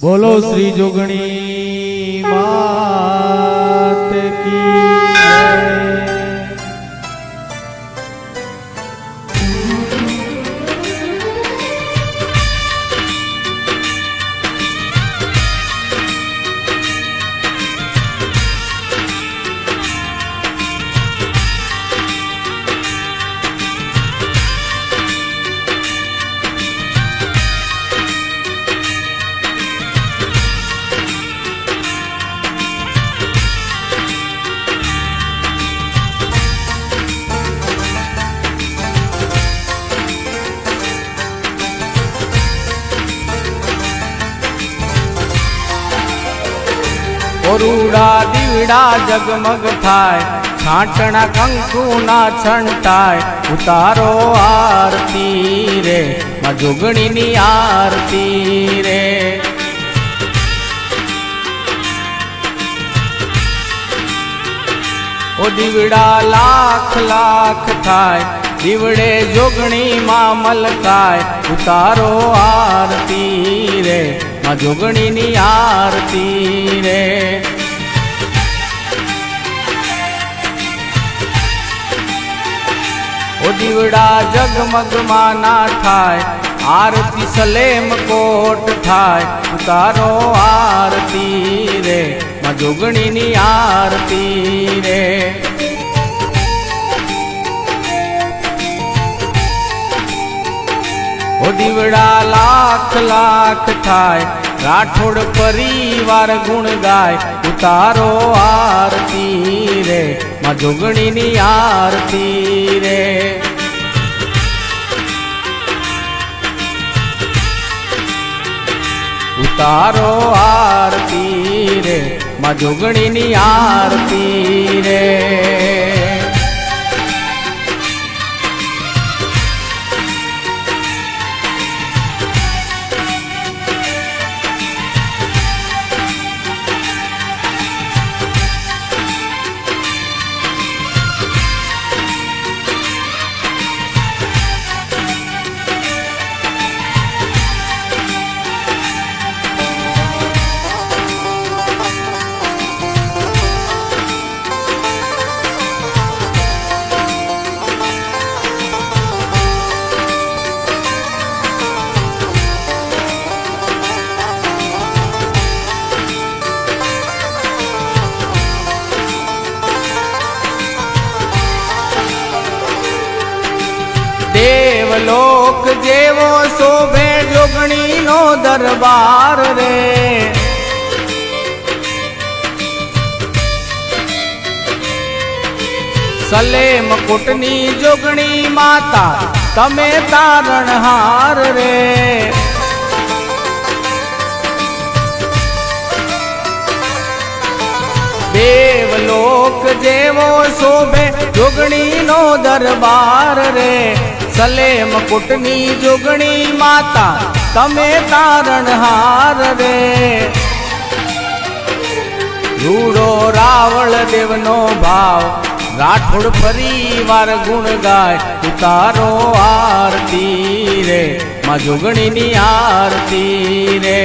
બોલો શ્રી જોગણી માત ઓરુડા દીવડા જગમગ થાય, છાંટણા કંકુના છંટાય, ઉતારો આરતી રે માં જોગણીની આરતી રે. ઓ દીવડા લાખ લાખ થાય, દીવડે જોગણી માં મલકાય, ઉતારો આરતી રે માં જોગણીની આરતી રે. દીવડા જગમગમાં ના થાય, આરતી સલેમ કોટ થાય. ઉતારો આરતી રે માં જોગણીની આરતી રે. ઓ દીવડા લાખ લાખ થાય, રાઠોડ પરિવાર ગુણ ગાય. ઉતારો આરતી રે માં જોગણીની આરતી રે. ઉતારો આરતી રે માં જોગણીની આરતી રે. દેવલોક જેવો શોભે જોગણીનો દરબાર રે. સલેમ કુટની જોગણી માતા, તમે તારણહાર રે. દેવલોક જેવો શોભે જોગણીનો દરબાર રે. સલેમ કુટની જોગણી માતા, તમે તારણહાર રે. રૂડો રાવળ દેવનો ભાવ, રાઠોડ પરિવાર ગુણ ગાય તારો આરતી રે, માં જોગણીની આરતી રે.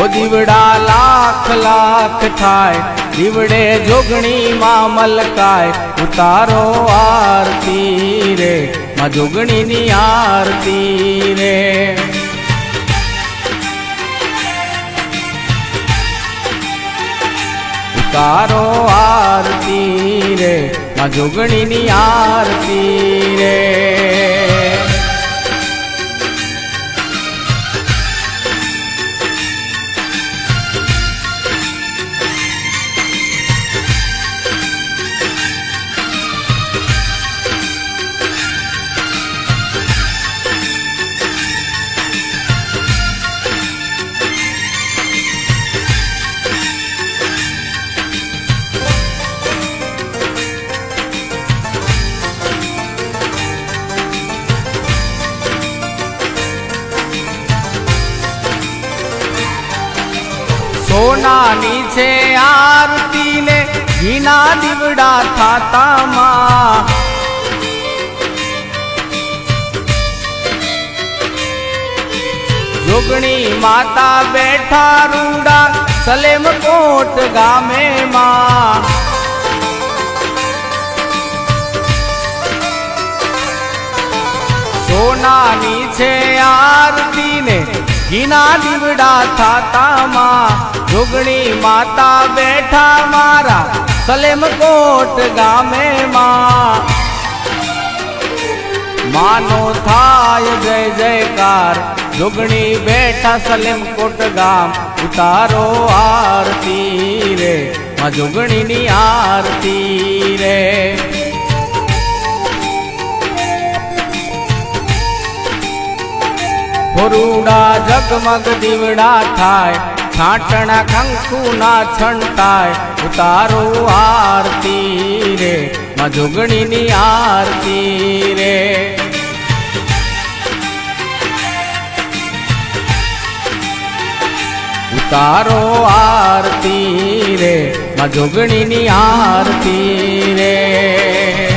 ઓ દીવડા લાખ લાખ થાય દીવડે જોગણી માં મલકાય, ઉતારો આરતી રે, માં જોગણીની આરતી રે. ઉતારો આરતી રે, માં જોગણીની આરતી રે. સોનાની છે આરતી ને ઘીના દીવડા થાતા માં જોગણી માતા બેઠા રૂડા સલેમ કોટ ગામે માં સોનાની છે આરતી ને ઘીના દીવડા થાતા માં જોગણી માતા બેઠા મારા સલેમ કોટ ગામે માં માનો થાય જય જયકાર, જોગણી બેઠા સલેમ કોટ ગામ, ઉતારો આરતી રે, માં જોગણીની આરતી રે. ફોરુડા જગમગ દીવડા થાય છાટણા કંકુ ના છંટાય ઉતારો આરતી રે માં જોગણીની આરતી રે. ઉતારો આરતી રે માં જોગણીની આરતી રે.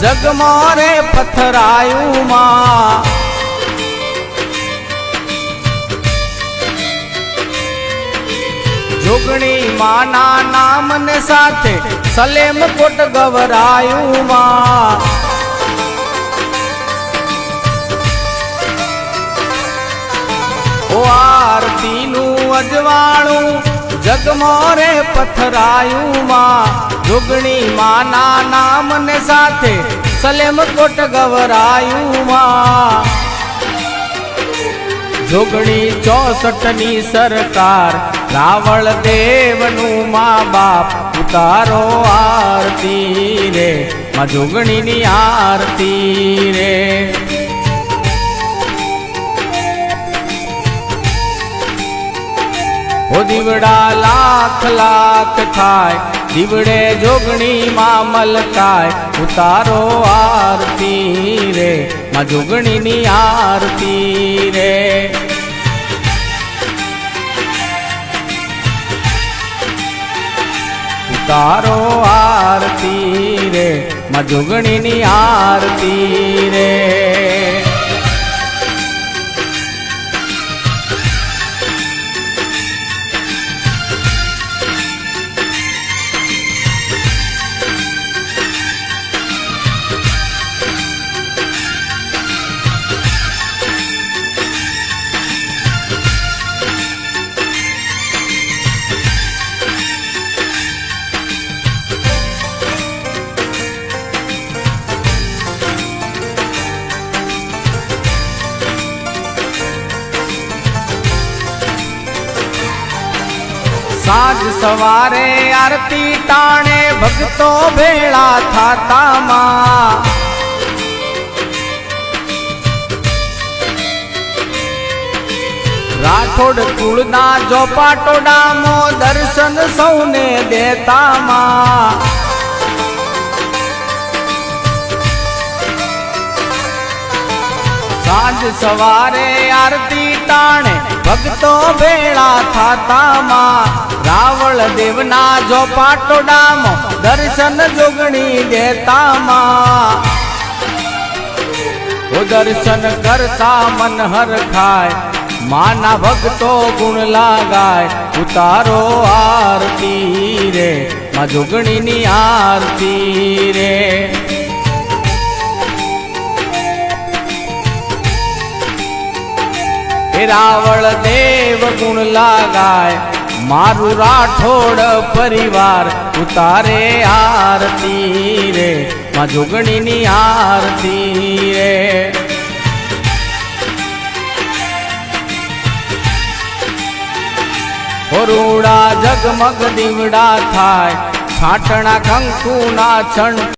જગમોરે પથરાયું માં જોગણી માના નામને સાથે સલેમ કોટ ગવરાયું માં ઓ આરતીનું અજવાળું જગમોરે પથરાયું માં જોગણી માના નામને સાથે સલેમ કોટ ગવરાયું માં જોગણી ચોસઠની સરકાર રાવળ દેવનું મા બાપ ઉતારો આરતી રે, માં જોગણીની આરતી રે. ઓ દીવડા લાખ લાખ થાય દીવડે જોગણી માં મલકાય, ઉતારો આરતી રે, માં જોગણીની આરતી રે. તારો આરતી રે, માં જોગણીની આરતી રે. સવારે આરતી ટાણે ભક્તો ભેળા થાતા માં રાઠોડ કુળના ચોપાટોડામો દર્શન સૌને દેતા માં સાંજ સવારે આરતી ટાણે ભક્તો ભેળા થાતા માં રાવળ દેવના જો પાટોડામો દર્શન જોગણી દેતા માં દર્શન કરતા મન હર ખાય માના ભક્તો ગુણ લાગાય. ઉતારો આરતી રે, માં જોગણીની આરતી રે. રાવળ દેવ ગુણ લાગાય મારું રાઠોડ પરિવાર, ઉતારે આરતી રે, માં જોગણીની આરતી રે. રૂડા જગમગ દીવડા થાય, છાટણા કંકુના છણ